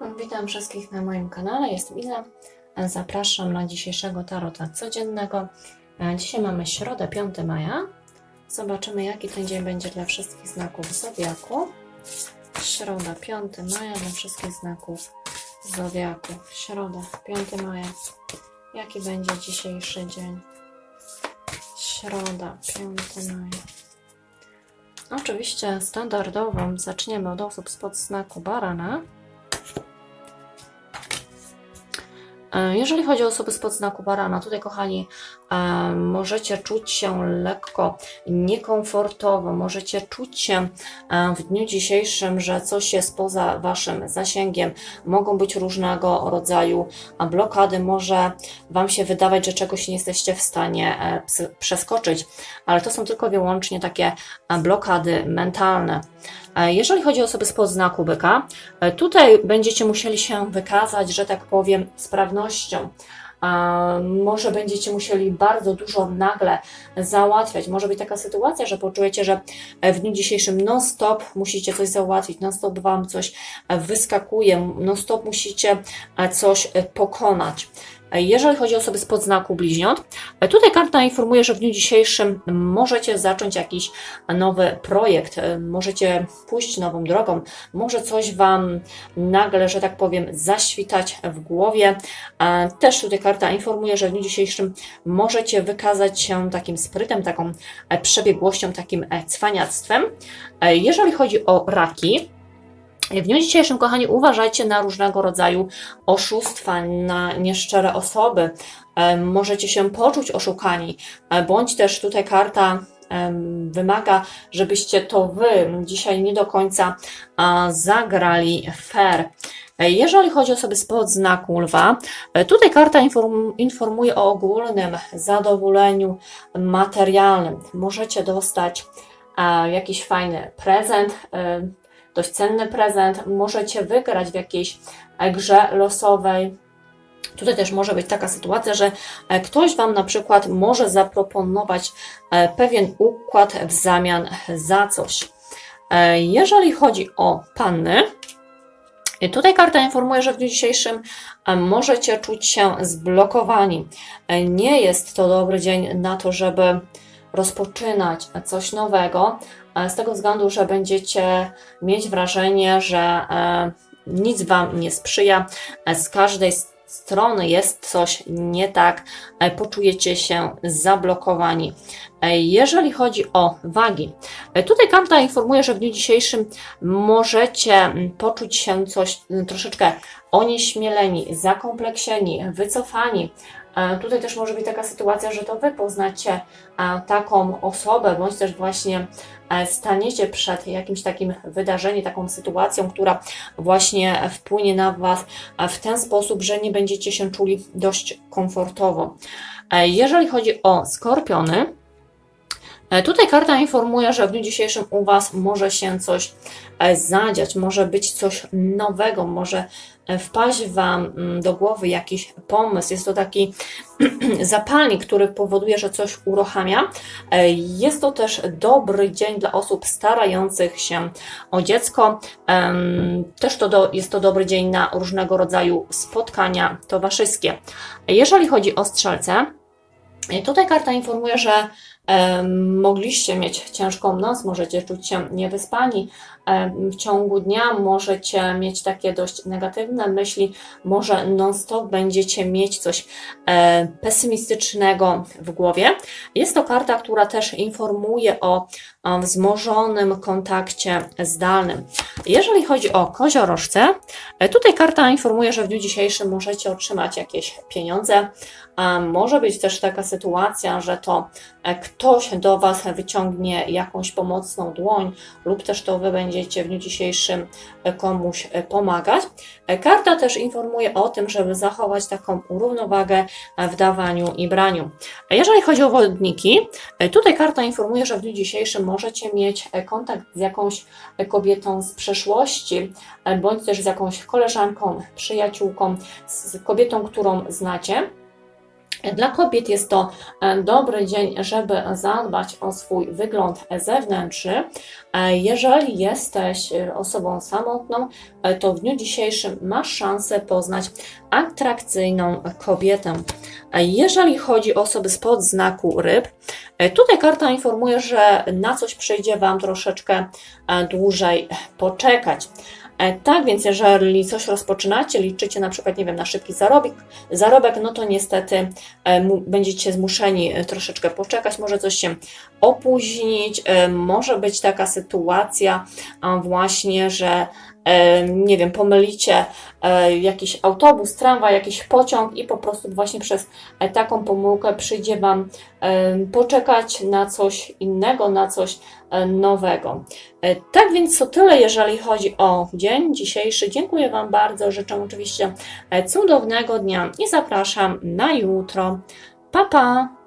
Witam wszystkich na moim kanale. Jestem Iza. Zapraszam na dzisiejszego tarota codziennego. E, Dzisiaj mamy środę, 5 maja. Zobaczymy, jaki ten dzień będzie dla wszystkich znaków zodiaku. Środa, 5 maja dla wszystkich znaków zodiaku. Środa, 5 maja. Jaki będzie dzisiejszy dzień? Środa, 5 maja. Oczywiście standardowo zaczniemy od osób spod znaku barana. Jeżeli chodzi o osoby spod znaku barana, tutaj kochani, e, możecie czuć się lekko niekomfortowo, możecie czuć się e, w dniu dzisiejszym, że coś jest poza waszym zasięgiem. Mogą być różnego rodzaju e, blokady, może wam się wydawać, że czegoś nie jesteście w stanie e, przeskoczyć, ale to są tylko wyłącznie takie e, blokady mentalne. E, Jeżeli chodzi o osoby spod znaku byka, e, tutaj będziecie musieli się wykazać, że tak powiem, sprawnością. A, Może będziecie musieli bardzo dużo nagle załatwiać. Może być taka sytuacja, że poczujecie, że e, w dniu dzisiejszym non-stop musicie coś załatwić, non-stop Wam coś e, wyskakuje, non-stop musicie e, coś e, pokonać. E, Jeżeli chodzi o osoby spod znaku bliźniąt, e, tutaj karta informuje, że w dniu dzisiejszym możecie zacząć jakiś nowy projekt, e, możecie pójść nową drogą, może coś Wam nagle, że tak powiem, zaświtać w głowie. Też tutaj karta informuje, że w dniu dzisiejszym możecie wykazać się takim sprytem, taką przebiegłością, takim cwaniactwem. Jeżeli chodzi o raki, w dniu dzisiejszym, kochani, uważajcie na różnego rodzaju oszustwa, na nieszczere osoby. Możecie się poczuć oszukani, e, bądź też tutaj karta wymaga, żebyście to Wy dzisiaj nie do końca zagrali fair. E, Jeżeli chodzi o osoby spod znaku lwa, e, tutaj karta inform, informuje o ogólnym zadowoleniu materialnym. Możecie dostać jakiś fajny prezent, dość cenny prezent, możecie wygrać w jakiejś e, grze losowej. Tutaj też może być taka sytuacja, że e, ktoś Wam na przykład może zaproponować e, pewien układ w zamian za coś. Jeżeli chodzi o panny, Tutaj karta informuje, że w dniu dzisiejszym możecie czuć się zblokowani. Nie jest to dobry dzień na to, żeby rozpoczynać coś nowego, z tego względu, że będziecie mieć wrażenie, że e, nic Wam nie sprzyja. E, Z każdej strony jest coś nie tak, e, poczujecie się zablokowani. E, Jeżeli chodzi o wagi, e, tutaj karta informuje, że w dniu dzisiejszym możecie poczuć się coś troszeczkę onieśmieleni, zakompleksieni, wycofani. E, Tutaj też może być taka sytuacja, że to Wy poznacie e, taką osobę, bądź też właśnie e, staniecie przed jakimś takim wydarzeniem, taką sytuacją, która właśnie wpłynie na Was w ten sposób, że nie będziecie się czuli dość komfortowo. Jeżeli chodzi o skorpiony, Tutaj karta informuje, że w dniu dzisiejszym u Was może się coś e, zadziać, może być coś nowego, może e, wpaść Wam mm, do głowy jakiś pomysł. Jest to taki zapalnik, który powoduje, że coś uruchamia. E, Jest to też dobry dzień dla osób starających się o dziecko. Też to do, jest to dobry dzień na różnego rodzaju spotkania towarzyskie. Jeżeli chodzi o strzelce, Tutaj karta informuje, że mogliście mieć ciężką noc, możecie czuć się niewyspani. W ciągu dnia możecie mieć takie dość negatywne myśli, może non-stop będziecie mieć coś e, pesymistycznego w głowie. Jest to karta, która też informuje o, wzmożonym kontakcie zdalnym. Jeżeli chodzi o koziorożce, e, tutaj karta informuje, że w dniu dzisiejszym możecie otrzymać jakieś pieniądze. Może być też taka sytuacja, że to e, ktoś do Was wyciągnie jakąś pomocną dłoń, lub też to Wy będziecie w dniu dzisiejszym e, komuś e, pomagać. E, Karta też informuje o tym, żeby zachować taką równowagę w dawaniu i braniu. Jeżeli chodzi o wodniki, tutaj karta informuje, że w dniu dzisiejszym możecie mieć kontakt z jakąś kobietą z przeszłości, bądź też z jakąś koleżanką, przyjaciółką, z kobietą, którą znacie. Dla kobiet jest to e, dobry dzień, żeby zadbać o swój wygląd zewnętrzny. E, Jeżeli jesteś e, osobą samotną, to w dniu dzisiejszym masz szansę poznać atrakcyjną kobietę. Jeżeli chodzi o osoby spod znaku ryb, tutaj karta informuje, że na coś przyjdzie Wam troszeczkę dłużej poczekać. E, Tak więc, jeżeli coś rozpoczynacie, liczycie na przykład, nie wiem, na szybki zarobek, zarobek no to niestety e, będziecie zmuszeni e, troszeczkę poczekać, może coś się opóźnić, może być taka sytuacja właśnie, że nie wiem, pomylicie e, jakiś autobus, tramwaj, jakiś pociąg i po prostu właśnie przez e, taką pomyłkę przyjdzie Wam e, poczekać na coś innego, na coś e, nowego. E, Tak więc to tyle, jeżeli chodzi o dzień dzisiejszy. Dziękuję Wam bardzo, życzę oczywiście e, cudownego dnia i zapraszam na jutro. Pa, pa!